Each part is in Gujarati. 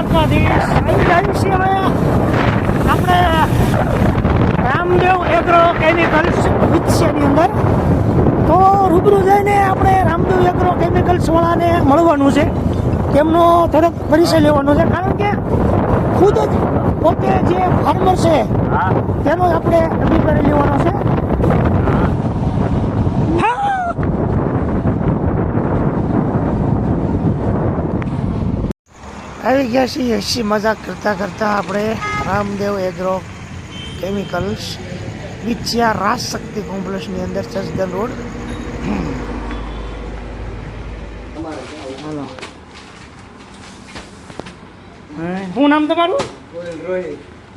દ્વારકાધીશ. આવી જાય છે હવે. આપણે રામદેવ એગ્રો કેમિકલ્સ વિત્સ્યની અંદર. તો રૂબરૂ જઈને આપણે રામદેવ એગ્રો કેમિકલ્સ વાળાને મળવાનું છે. તેમનો થોડોક પરિચય લેવાનો છે. કારણ કે ખુદ જ પોતે જે ફાર્મર છે તેનો આપણે અભિપ્રાય લેવાનો છે. આવી ગયા છીએ હસી મજાક કરતા કરતા આપણે રામદેવ એગ્રો કેમિકલ્સ વિચ્યા રાજ શક્તિ કોમ્પ્લેક્સની અંદર ચસદન રોડ હાલો શું નામ તમારું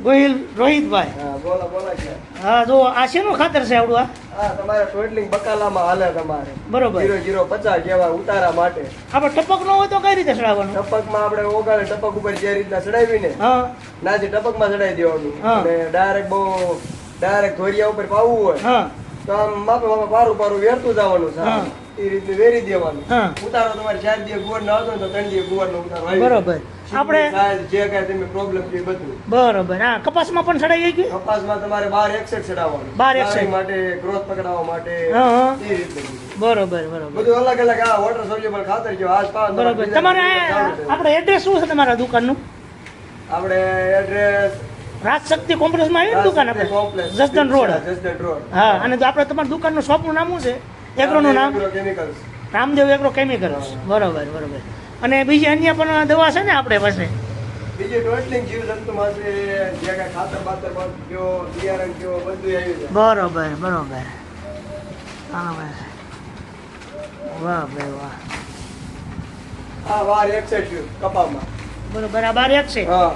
ગોહિલ રોહિતભાઈ? હા જો આ શેનું ખાતર છે આવડું આ? તમારે ટોટલિંગ બકાલામાં હાલે તમારે. બરોબર. જીરો જીરો પચાસ જેવા ઉતારા માટે. આપણે ટપક ન હોય તો કઈ રીતે ચડાવવાનું? ટપકમાં આપણે ઓગાળે ટપક ઉપર જે રીતના ચડાવીને હા. નાજી ટપકમાં ચડાવી દેવાનું. અને ડાયરેક્ટ બહુ ડાયરેક્ટ ધોરિયા ઉપર પાવવું હોય. હા. તો આમ માપે માપે પારું પારું વેરતું જવાનું હા. એ રીતે વેરી દેવાનું. ઉતારો તમારે ચાર દિવસ ગુવાર નો આવતો તો ત્રણ દિવસ ગુવાર નો ઉતારો બરોબર. આપણે- જે કાંઈ તમે પ્રોબ્લેમ છે બધું. બરોબર. હા કપાસમાં પણ તમારે બાર એકસઠ બાર એકસઠ. માટે ગ્રોથ પકડાવવા માટે. એ રીતે બરોબર બરોબર. બધું અલગ અલગ આ વોટર સોલ્યુબલ ખાતર આજ બરોબર. તમારે આપણે એડ્રેસ શું છે તમારા દુકાનનું? આપણે એડ્રેસ રાજ શક્તિ કોમ્પ્લેક્સમાં આવી ને દુકાન આપણે? જસદન રોડ. હા અને આપણે તમારા દુકાનનું શોપનું નામ શું છે? એગ્રોનું નામ? રામદેવ એગ્રો કેમિકલ્સ બરોબર બરોબર. અને બીજી અન્ય પણ દવા છે ને આપણે પાસે? બરોબર બરોબર. વાહ ભાઈ વાહ. આ વાર એકસઠ કપામાં બરોબર આ બાર એક છે? હા.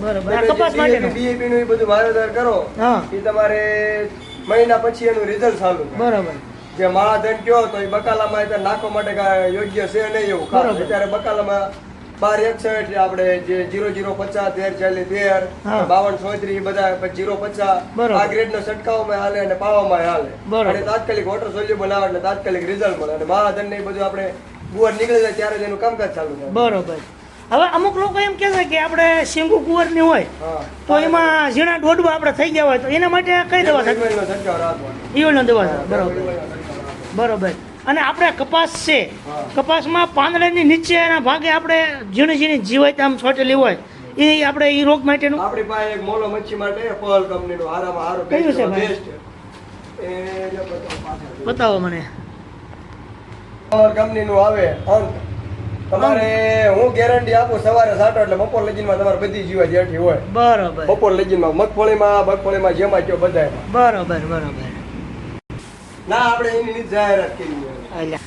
બરોબર. કપાસ માટેનું બીએપી નું. એ બધું વાવેતર કરો હા. એ તમારે મહિના પછી એનું રિઝલ્ટ ચાલુ બરોબર. જે માળાધન કયો તો એ બકાલામાં અત્યારે નાખવા માટે યોગ્ય છે નહીં એવું ખાસ. અત્યારે બકાલામાં બાર એકસઠ આપણે જે જીરો જીરો પચાસ તેર ચાલીસ તેર બાવન ચોત્રીસ બધા જીરો પચાસ. આ ગ્રેડ નો છંટકાવમાં હાલે અને પાવામાં હાલે. અને તાત્કાલિક વોટર સોલ્યુબલ આવે એટલે તાત્કાલિક રિઝલ્ટ મળે. અને મહાધન ને બધું આપણે ગુવાર નીકળી જાય ત્યારે જ એનું કામકાજ ચાલુ થાય. બરોબર. હવે અમુક લોકો એમ કહે છે કે આપણે શેંગુ કુંવરની હોય તો એમાં ઝીણા ડોડવા આપણે થઈ ગયા હોય તો એના માટે કઈ દવા. ઈવળનો દવા બરોબર. બરોબર. અને આપણે કપાસ છે. કપાસમાં પાંદડાની નીચેના ભાગે આપણે ઝીણી ઝીણી જીવાત આમ છોટેલી હોય એ આપણે એ રોગ માટેનું? આપણી પાસે એક મોલો મચ્છી માટે પર્લ કંપનીનો હારામાં હારો કયું છે? બેસ્ટ. બતાવો બતાવો મને. પર્લ કંપનીનું આવે અંત. તમારે હું ગેરંટી આપું સવારે સાટો એટલે બપોર લગીનમાં તમારે બધી જીવા જેઠી હોય. બરોબર. બપોરમાં મગફળી માં જેમાં કયો બધા બરોબર બરોબર. ના આપણે એની જાહેરાત કરી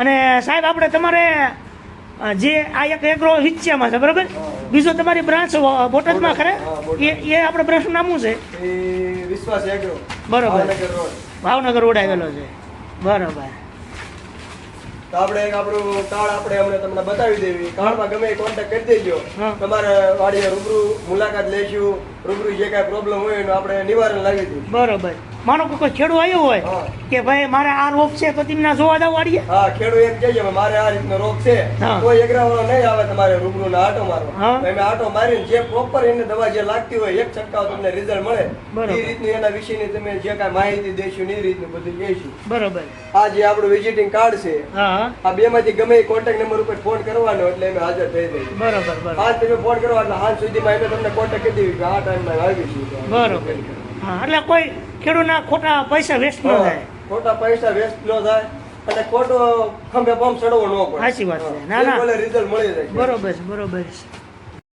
અને સાહેબ આપણે તમારે જે આ એક એગ્રો વિચ્યામાં છે બરોબર? બીજો તમારી બ્રાન્ચ બોટાદમાં ખરે? એ એ આપણે બ્રાન્ચ નામ શું છે વિશ્વાસ એગ્રો બરોબર. ભાવનગર રોડ. ભાવનગર રોડ આવેલો છે. બરોબર. તો આપણે એક આપણું કાર્ડ આપણે અમને તમને બતાવી દેવી. કાર્ડમાં ગમે એ કોન્ટેક્ટ કરી દેજો. તમારે વાડીએ રૂબરૂ મુલાકાત લેશું. રૂબરૂ જે કાંઈ પ્રોબ્લેમ હોય એનું આપણે નિવારણ લાવી દઈશું. બરોબર. માનો કોઈ ખેડૂત આવ્યો હોય કે ભાઈ મારે આ રોગ છે તો તમને જોવા દઉં વાડીએ હા ખેડૂત એમ કહે મારે આ રીતનો રોગ છે. કોઈ એગરાવાળો નહીં આવે તમારે રૂબરૂ ના આટો મારવા. હા. અમે આટો મારીને જે પ્રોપર એને દવા જે લાગતી હોય એક છંટકાવ તમને રિઝલ્ટ મળે. એ રીતનું એના વિશેની તમે જે કાંઈ માહિતી દેશું એ રીતનું બધું કહીશું. બરોબર. આ જે આપણું વિઝિટિંગ કાર્ડ છે આ બે માંથી ગમે કોન્ટેક્ટ નંબર ઉપર ફોન કરવાનો એટલે અમે હાજર થઈ જઈએ. બરોબર આજ તમે ફોન કરો એટલે હાલ સુધીમાં અમે તમને કોન્ટેક્ટ કરી દેવી કે આ ટાઈમમાં આવીશું બરોબર. હા એટલે કોઈ ખેડૂતના ખોટા પૈસા વેસ્ટ ન થાય ખોટા પૈસા વેસ્ટ ન થાય અને ખોટો ખંભે પંપ ચડવો ન પડે સાચી વાત છે. ના, ના. રિઝલ્ટ મળી જાય બરોબર છે બરોબર છે